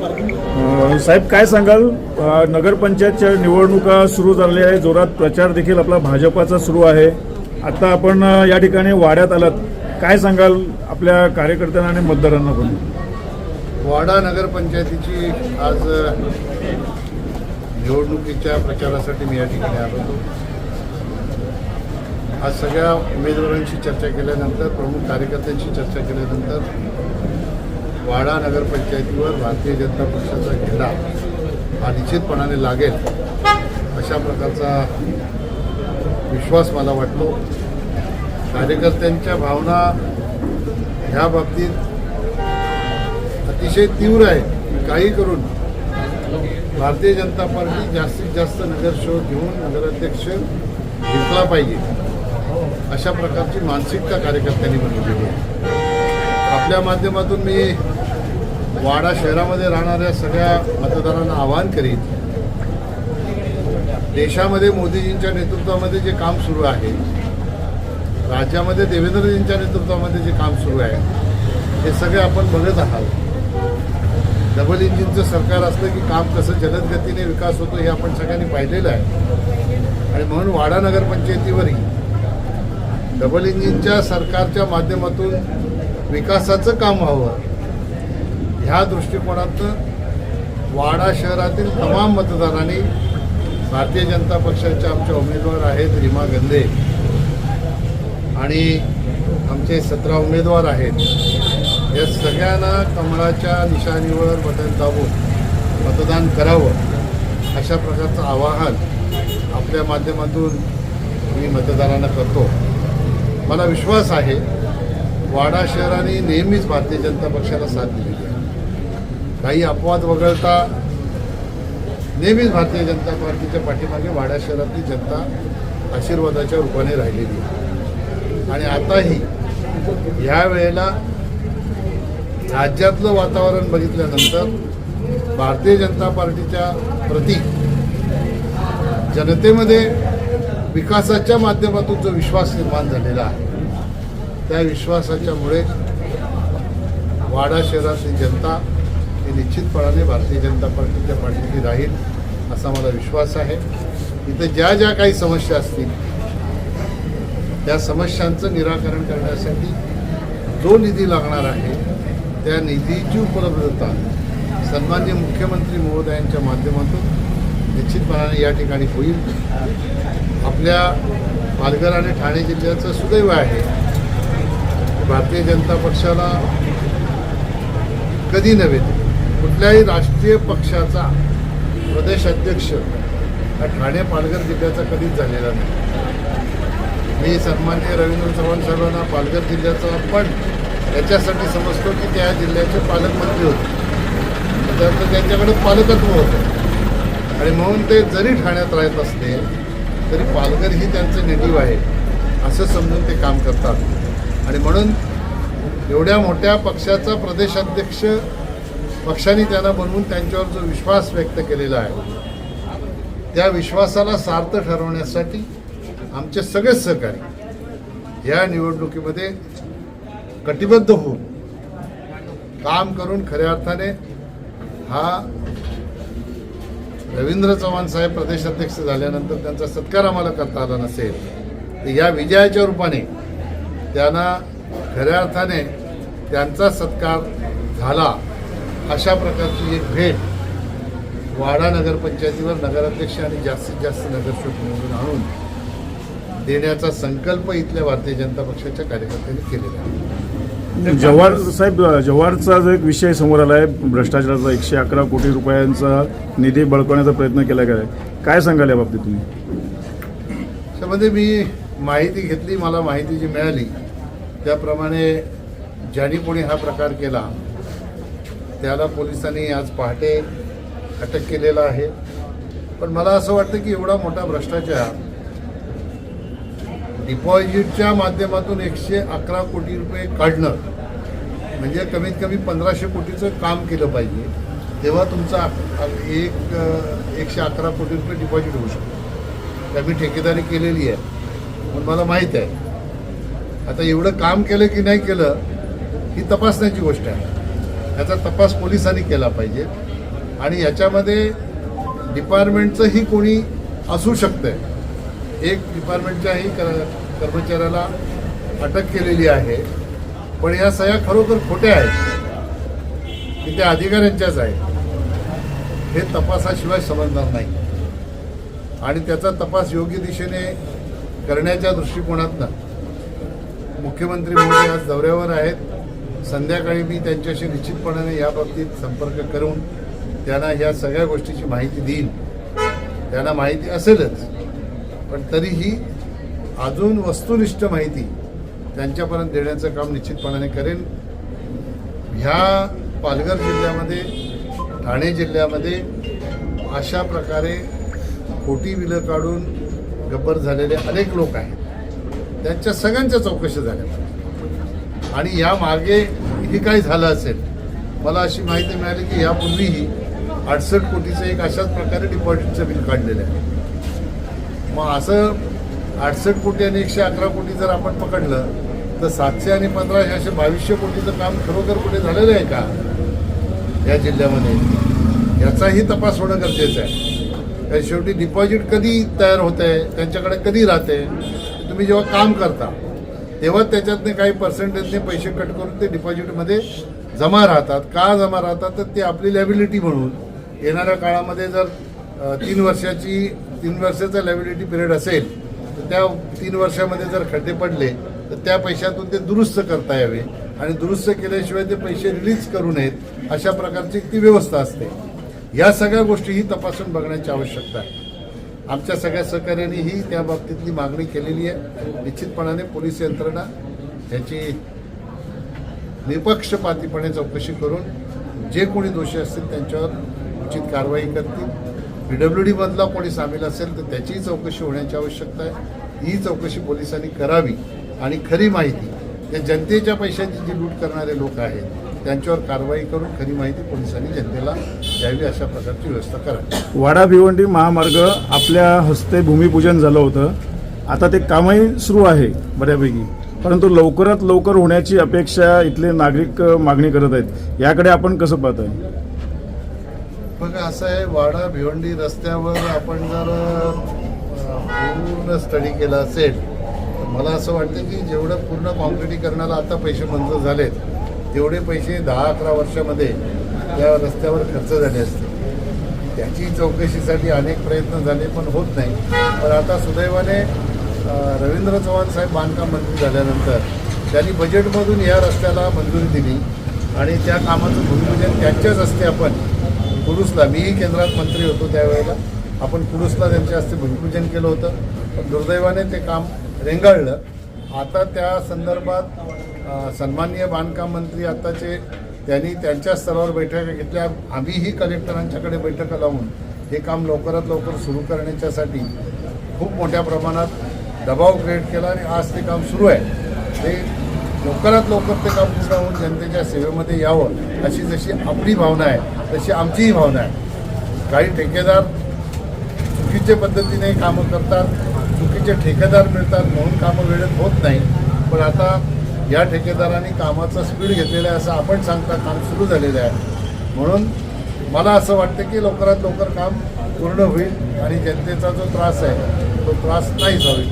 साहेब काय सांगाल? नगरपंचायतच्या निवडणुका सुरू झालेल्या आहे जोरात प्रचार देखील आपला भाजपाचा सुरू आहे. आता आपण या ठिकाणी वाड्यात आलात. काय सांगाल आपल्या कार्यकर्त्यांना आणि मतदारांना पण? वाडा नगरपंचायतीची आज निवडणुकीच्या प्रचारासाठी मी या ठिकाणी आलो होतो. आज सगळ्या उमेदवारांशी चर्चा केल्यानंतर प्रमुख कार्यकर्त्यांशी चर्चा केल्यानंतर वाडा नगरपंचायतीवर भारतीय जनता पक्षाचा घेरा हा निश्चितपणाने लागेल अशा प्रकारचा विश्वास मला वाटतो. कार्यकर्त्यांच्या भावना ह्या बाबतीत अतिशय तीव्र आहे काही करून भारतीय जनता पार्टी जास्तीत जास्त नगरसेवक घेऊन नगराध्यक्ष जिंकला पाहिजे. अशा प्रकारची मानसिकता कार्यकर्त्यांनी बनवलेली आहे. आपल्या माध्यमातून मी वाडा शहरामध्ये राहणाऱ्या सगळ्या मतदारांना आवाहन करीत देशामध्ये मोदीजींच्या नेतृत्वामध्ये जे काम सुरू आहे राज्यामध्ये देवेंद्रजींच्या नेतृत्वामध्ये जे काम सुरू आहे हे सगळे आपण बघत आहात. डबल इंजिनचं सरकार असलं की काम कसं जलद गतीने विकास होतो हे आपण सगळ्यांनी पाहिलेलं आहे. आणि म्हणून वाडा नगरपंचायतीवरही डबल इंजिनच्या सरकारच्या माध्यमातून विकासाचं काम व्हावं. ह्या दृष्टिकोनातनं वाडा शहरातील तमाम मतदारांनी भारतीय जनता पक्षाच्या आमच्या उमेदवार आहेत रीमा गंधे. आणि आमचे सतरा उमेदवार आहेत. या सगळ्यांना कमळाच्या निशाणीवर बटन दाबून मतदान करावं अशा प्रकारचं आवाहन आपल्या माध्यमातून मी मतदारांना करतो. मला विश्वास आहे वाडा शहराने नेहमीच भारतीय जनता पक्षाला साथ दिलेली आहे. काही अपवाद वगळता नेहमीच भारतीय जनता पार्टीच्या पाठीमागे वाडा शहरातली जनता आशीर्वादाच्या रूपाने राहिलेली आहे. आणि आताही ह्या वेळेला राज्यातलं वातावरण बघितल्यानंतर भारतीय जनता पार्टीच्या प्रती जनतेमध्ये विकासाच्या माध्यमातून जो विश्वास निर्माण झालेला आहे त्या विश्वासाच्यामुळे वाडा शहरातली जनता हे निश्चितपणाने भारतीय जनता पार्टीच्या पाठीशी राहील असा मला विश्वास आहे. इथं ज्या ज्या काही समस्या असतील त्या समस्यांचं निराकरण करण्यासाठी जो निधी लागणार आहे त्या निधीची उपलब्धता सन्मान्य मुख्यमंत्री महोदयांच्या माध्यमातून निश्चितपणाने या ठिकाणी होईल. आपल्या पालघर आणि ठाणे जिल्ह्याचं सुदैव आहे भारतीय जनता पक्षाला कधी नव्हे कुठल्याही राष्ट्रीय पक्षाचा प्रदेश अध्यक्ष हा ठाणे पालघर जिल्ह्याचा कधीच झालेला नाही. मी सन्मान्य रवींद्र चव्हाण साहेबांना पालघर जिल्ह्याचा पण याच्यासाठी समजतो की त्या जिल्ह्याचे पालकमंत्री होते. तर त्यांच्याकडे पालकत्व होतं. आणि म्हणून ते जरी ठाण्यात राहत असले तरी पालघर ही त्यांचं नेटिव्ह आहे असं समजून ते काम करतात. आणि म्हणून एवढ्या मोठ्या पक्षाचा प्रदेशाध्यक्ष पक्षाने त्यांना बनवून त्यांच्यावर जो विश्वास व्यक्त केलेला आहे त्या विश्वासाला सार्थ ठरवण्यासाठी आमचे सगळेच सहकारी या निवडणुकीमध्ये कटिबद्ध होऊन काम करून खऱ्या अर्थाने हा रवींद्र चव्हाण साहेब प्रदेशाध्यक्ष झाल्यानंतर त्यांचा सत्कार आम्हाला करता आला नसेल तर या विजयाच्या रूपाने त्यांना खऱ्या अर्थाने त्यांचा सत्कार झाला. अशा प्रकारची एक भेट वाडा नगरपंचायतीवर नगराध्यक्ष आणि जास्तीत जास्त नगरसेवक निवडून आणून देण्याचा संकल्प इथल्या भारतीय जनता पक्षाच्या कार्यकर्त्यांनी केलेला आहे. जव्हार साहेब जव्हारचा जो एक विषय समोर आला आहे भ्रष्टाचाराचा एकशे अकरा कोटी रुपयांचा निधी बळकवण्याचा प्रयत्न केला गेला आहे काय सांगाल या बाबतीत तुम्ही? त्यामध्ये मी माहिती घेतली मला माहिती जी मिळाली त्याप्रमाणे ज्यांनी कोणी हा प्रकार केला त्याला पोलिसांनी आज पहाटे अटक केलेला आहे. पण मला असं वाटतं की एवढा मोठा भ्रष्टाचार डिपॉझिटच्या माध्यमातून एकशे अकरा कोटी रुपये काढणं म्हणजे कमीत कमी पंधराशे कोटीचं काम केलं पाहिजे तेव्हा तुमचा एक एकशे अकरा कोटी रुपये डिपॉझिट होऊ शकतो. त्या मी ठेकेदारी केलेली आहे पण मला माहीत आहे. आता एवढं काम केलं की नाही केलं ही तपासण्याची गोष्ट आहे. याचा तपास पोलिसांनी केला पाहिजे. आणि याच्यामध्ये डिपार्टमेंटचंही कोणी असू शकतंय. एक डिपार्टमेंटच्याही कर कर्मचाऱ्याला अटक केलेली आहे. पण या सह्या खरोखर खोट्या आहेत. की त्या अधिकाऱ्यांच्याच आहेत. हे तपासाशिवाय समजणार नाही. आणि त्याचा तपास योग्य दिशेने करण्याच्या दृष्टिकोनातनं मुख्यमंत्री मोदी आज दौऱ्यावर आहेत. संध्याकाळी मी त्यांच्याशी निश्चितपणाने याबाबतीत संपर्क करून त्यांना या सगळ्या गोष्टीची माहिती देईन. त्यांना माहिती असेलच पण तरीही अजून वस्तुनिष्ठ माहिती त्यांच्यापर्यंत देण्याचं काम निश्चितपणाने करेन. ह्या पालघर जिल्ह्यामध्ये ठाणे जिल्ह्यामध्ये अशा प्रकारे खोटी बिलं काढून गब्बर झालेले अनेक लोक आहेत. त्यांच्या सगळ्यांच्या चौकशी झाल्या पाहिजे. आणि या मागे हे काय झालं असेल मला अशी माहिती मिळाली की यापूर्वीही अडसष्ट कोटीचं एक अशाच प्रकारे डिपॉझिटचं बिल काढलेलं आहे. मग असं अडसष्ट कोटी आणि एकशे अकरा कोटी जर आपण पकडलं तर सातशे आणि पंधराशे असे बावीसशे कोटीचं काम खरोखर कुठे झालेलं आहे का या जिल्ह्यामध्ये? याचाही तपास होणं गरजेचं आहे. कारण शेवटी डिपॉझिट कधी तयार होत आहे त्यांच्याकडे कधी राहते तुम्ही जेव्हा काम करता तेव्हा त्याच्यातने काही पर्सेंटेजने पैसे कट करून ते डिपॉझिटमध्ये जमा राहतात. का जमा राहतात? तर ते आपली लॅबिलिटी म्हणून. येणाऱ्या काळामध्ये जर तीन वर्षाची तीन वर्षाचा लॅबिलिटी पिरियड असेल तर त्या तीन वर्षामध्ये जर खड्डे पडले तर त्या पैशातून ते दुरुस्त करता यावे. आणि दुरुस्त केल्याशिवाय ते पैसे रिलीज करू नयेत अशा प्रकारची ती व्यवस्था असते. या सगळ्या गोष्टी ही तपासून बघण्याची आवश्यकता आहे. आमच्या सगळ्या सहकार्यानेही त्या बाबतीतली मागणी केलेली आहे. निश्चितपणाने पोलीस यंत्रणा ह्याची निपक्षपातीपणे चौकशी करून जे कोणी दोषी असतील त्यांच्यावर उचित कारवाई करतील. पी डब्ल्यू डीमधला कोणी सामील असेल तर त्याचीही चौकशी होण्याची आवश्यकता आहे. ही चौकशी पोलिसांनी करावी. आणि खरी माहिती त्या जनतेच्या पैशांची जी लूट करणारे लोक आहेत त्यांच्यावर कारवाई करून खरी माहिती पोलिसांनी जनतेला द्यावी अशा प्रकारची व्यवस्था करावी वाडा भिवंडी महामार्ग आपल्या हस्ते भूमिपूजन झालं होतं. आता ते कामही सुरू आहे बऱ्यापैकी. परंतु लवकरात लवकर होण्याची अपेक्षा इथले नागरिक मागणी करत आहेत. याकडे आपण कसं पाहताय? बघा असं आहे वाडा भिवंडी रस्त्यावर आपण जर पूर्ण स्टडी केला असेल तर मला असं वाटतं की जेवढं पूर्ण कॉन्क्रिटीकरणाला आता पैसे मंजूर झालेत तेवढे पैसे दहा अकरा वर्षामध्ये त्या रस्त्यावर खर्च झाले असते त्याची चौकशीसाठी अनेक प्रयत्न झाले पण होत नाही. पण आता सुदैवाने रवींद्र चव्हाण साहेब बांधकाम मंत्री झाल्यानंतर त्यांनी बजेटमधून या रस्त्याला मंजुरी दिली आणि त्या कामाचं भूमिपूजन त्यांच्याच हस्ते आपण कुरुसला मीही केंद्रात मंत्री होतो त्यावेळेला आपण कुरुसला त्यांच्या हस्ते भूमिपूजन केलं होतं. पण दुर्दैवाने ते काम रेंगाळलं. आता त्या संदर्भात सन्माननीय बांधकाम मंत्री आताचे त्यांनी त्यांच्या स्तरावर बैठका घेतल्या. आम्हीही कलेक्टरांच्याकडे बैठका लावून हे काम लवकरात लवकर सुरू करण्याच्यासाठी खूप मोठ्या प्रमाणात दबाव क्रिएट केला आणि आज ते काम सुरू आहे. ते लवकरात लवकर ते काम पूर्ण होऊन जनतेच्या सेवेमध्ये यावं अशी जशी आपली भावना आहे तशी आमचीही भावना आहे. काही ठेकेदार चुकीच्या पद्धतीने कामं करतात चुकीचे ठेकेदार मिळतात म्हणून कामं वेळेत होत नाही पण आता या ठेकेदारांनी कामाचा स्पीड घेतलेला आहे असं आपण सांगता काम सुरू झालेलं आहे. म्हणून मला असं वाटतं की लवकरात लवकर काम पूर्ण होईल आणि जनतेचा जो त्रास आहे तो त्रास नाहीच होईल.